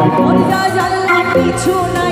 দিয়া মন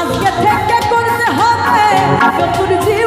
আজকে থেকে করতে হবে। নতুন জীবন